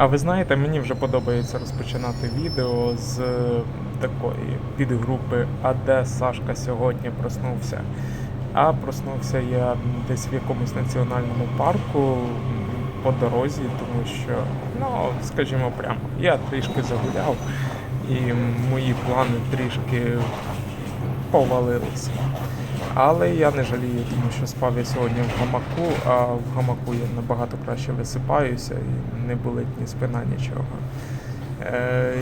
А ви знаєте, мені вже подобається розпочинати відео з такої підгрупи А де Сашка сьогодні проснувся. А проснувся я десь в якомусь національному парку по дорозі, тому що, ну, скажімо прямо, я трішки загуляв, і мої плани трішки повалилися. Але я не жалію, тому що спав я сьогодні в гамаку, а в гамаку я набагато краще висипаюся і не болить ні спина, нічого. Е,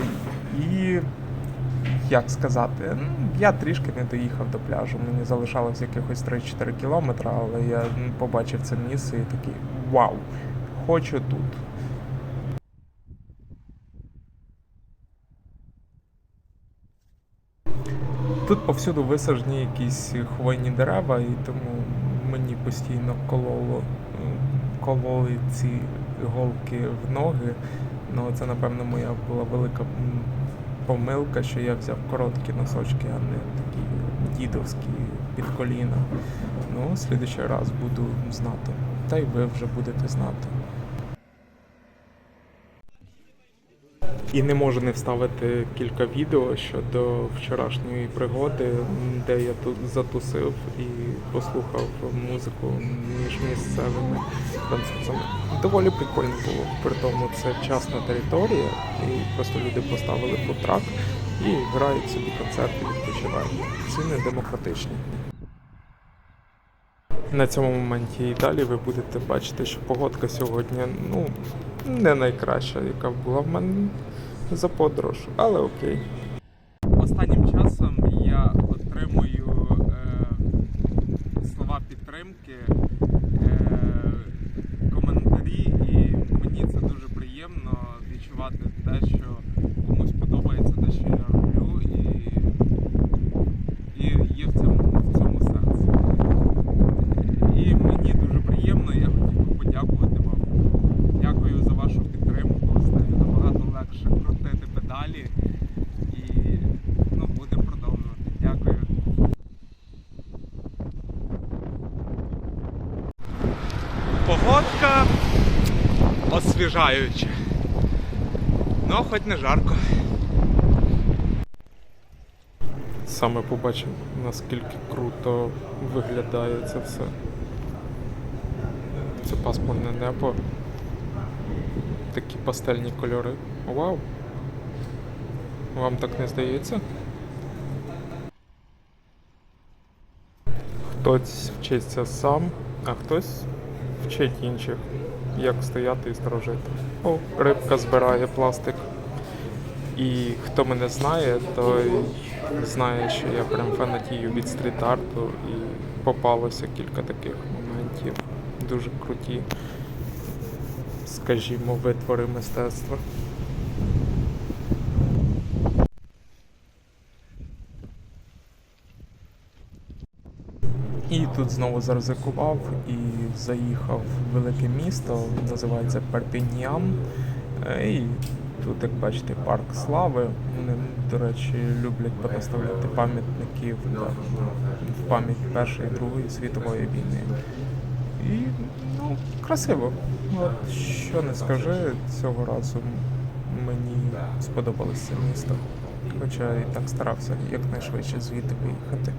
і як сказати, я трішки не доїхав до пляжу. Мені залишалось якихось 3-4 кілометри, але я побачив це місце і такий вау, хочу тут. Тут повсюду висаджені якісь хвойні дерева, і тому мені постійно кололо, кололи ці голки в ноги. Ну, це, напевно, моя була велика помилка, що я взяв короткі носочки, а не такі дідовські під коліна. Ну, в слідуючий раз буду знати. Та й ви вже будете знати. І не можу не вставити кілька відео щодо вчорашньої пригоди, де я тут затусив і послухав музику між місцевими французами. Доволі прикольно було. При тому це частна територія, і просто люди поставили футрак і грають собі концерти, відпочивають. Ціни демократичні. На цьому моменті і далі ви будете бачити, що погодка сьогодні ну не найкраща, яка була в мене за подорож, але окей. Останнім часом я отримую е, слова підтримки, е, коментарі, і мені це дуже приємно відчувати те, що комусь подобається те, що я роблю, і, і є в цьому, в цьому сенс. І мені дуже приємно, я хотів би подякувати вам. Дякую за вашу підтримку. Стає набагато легше крутити педалі. І ну, будемо продовжувати. Дякую. Погодка освіжаюча. Ну, хоч не жарко. Саме побачив, наскільки круто виглядає це все. Це пасмурне небо. Такі пастельні кольори. Вау! Вам так не здається? Хтось вчиться сам, а хтось вчить інших, як стояти і сторожити. О, рибка збирає пластик. І хто мене знає, той знає, що я прям фанатію від стріт-арту і попалося кілька таких моментів. Дуже круті, скажімо, витвори мистецтва. І тут знову заризикував і заїхав в велике місто, називається Перпіньян. Е, І тут, як бачите, парк слави. Вони, до речі, люблять понаставляти пам'ятників в пам'ять Першої і Другої світової війни. І ну, красиво. От що не скажи, цього разу мені сподобалося місто. Хоча і так старався якнайшвидше звідти виїхати.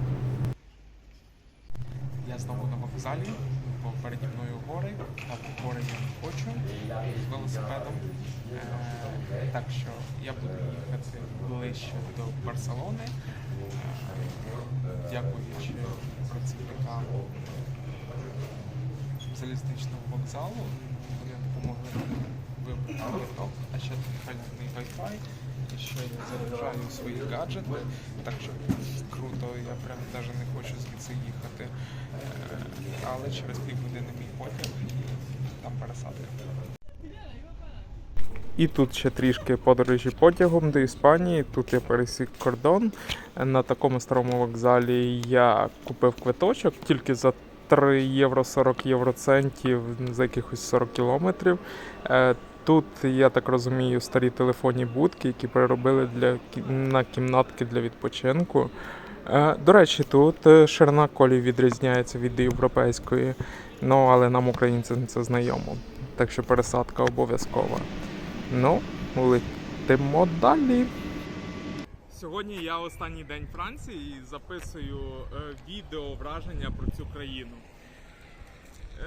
Знову на вокзалі, бо переді мною гори, по гори я не хочу з велосипедом. Е, так що я буду їхати ближче до Барселони, е, дякуючи працівникам залізничного вокзалу. Вони допомогли вибрати квиток, а ще халявний Wi-Fi. І ще я заряджаю свої гаджети, так що круто, я прям навіть не хочу звідси їхати. Е, Але через півгодини мій потяг і там пересадка. І тут ще трішки подорожі потягом до Іспанії. Тут я пересік кордон. На такому старому вокзалі я купив квиточок тільки за 3 євро 40 євроцентів за якихось 40 кілометрів. Тут, я так розумію, старі телефонні будки, які переробили для, на кімнатки для відпочинку. Е, До речі, тут е, ширина колій відрізняється від європейської, ну але нам, українцям, це знайомо. Так що пересадка обов'язкова. Ну, летимо далі. Сьогодні я останній день Франції і записую е, відео враження про цю країну.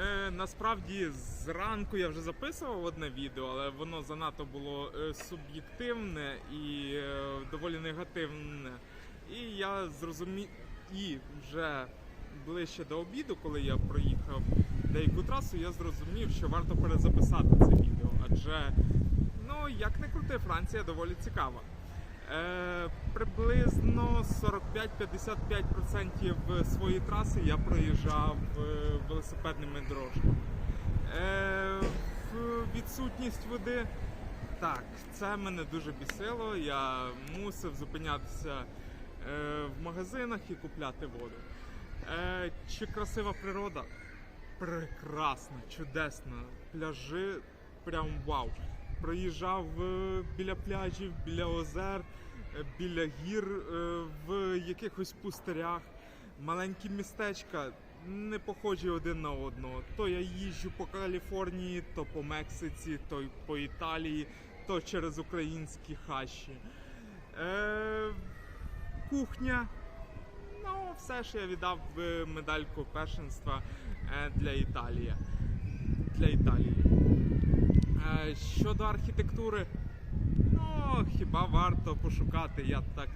Е, насправді зранку я вже записував одне відео, але воно занадто було е, суб'єктивне і е, доволі негативне. І я зрозумів, і вже ближче до обіду, коли я проїхав деяку трасу, я зрозумів, що варто перезаписати це відео. Адже, ну як не крути, Франція доволі цікава. Е, приблизно 45-55% своєї траси я проїжджав е, велосипедними дорожками. Е, відсутність води. Так, це мене дуже бісило. Я мусив зупинятися е, в магазинах і купляти воду. Чи красива природа? Прекрасна, чудесна. Пляжі прям вау. Проїжджав е, біля пляжів, біля озер, е, біля гір, е, в якихось пустирях. Маленькі містечка не похожі один на одного. То я їжджу по Каліфорнії, то по Мексиці, то по Італії, то через українські хащі. Е, кухня. Ну, все ж я віддав медальку першинства для Італії. Для Італії. Щодо архітектури, ну хіба варто пошукати. Я так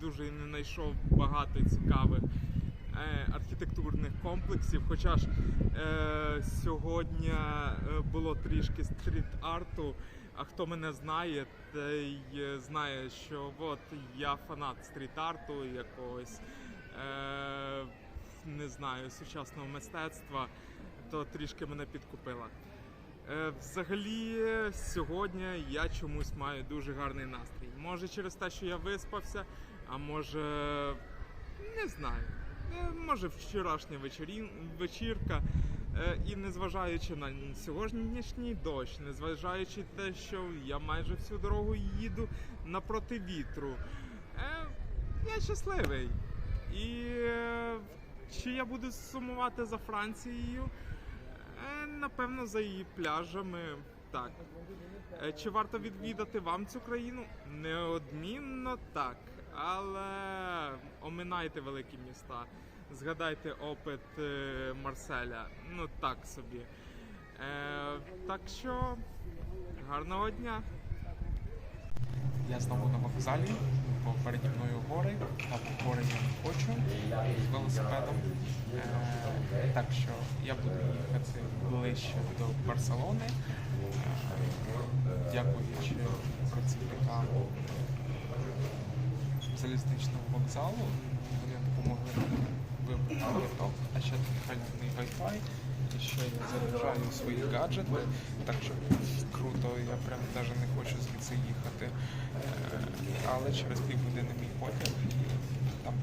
дуже не знайшов багато цікавих е, архітектурних комплексів. Хоча ж е, сьогодні е, було трішки стріт-арту. А хто мене знає, той е, знає, що от я фанат стріт-арту якогось. Е, не знаю, сучасного мистецтва, то трішки мене підкупила. Е, Взагалі, сьогодні я чомусь маю дуже гарний настрій. Може через те, що я виспався, а може не знаю. Е, Може вчорашня вечорін... вечірка. Е, І незважаючи на сьогоднішній дощ, незважаючи те, що я майже всю дорогу їду напроти вітру, я щасливий. І чи я буду сумувати за Францією? Е, Напевно, за її пляжами. Так. Е, Чи варто відвідати вам цю країну? Неодмінно так. Але оминайте великі міста. Згадайте опит е, Марселя. Ну так собі. Е, так що гарного дня. Я знову на вокзалі, бо переді мною гори, а гори я не хочу з велосипедом. Е, так що я буду їхати ближче до Барселони, е, дякуючи працівникам залізничного вокзалу. Вони допомогли вибрати квиток, а ще тут халявний Wi-Fi. І ще я заряджаю свої гаджети, так що круто, я прям навіть не хочу звідси їхати. Е, Але через півгодини мій потяг і там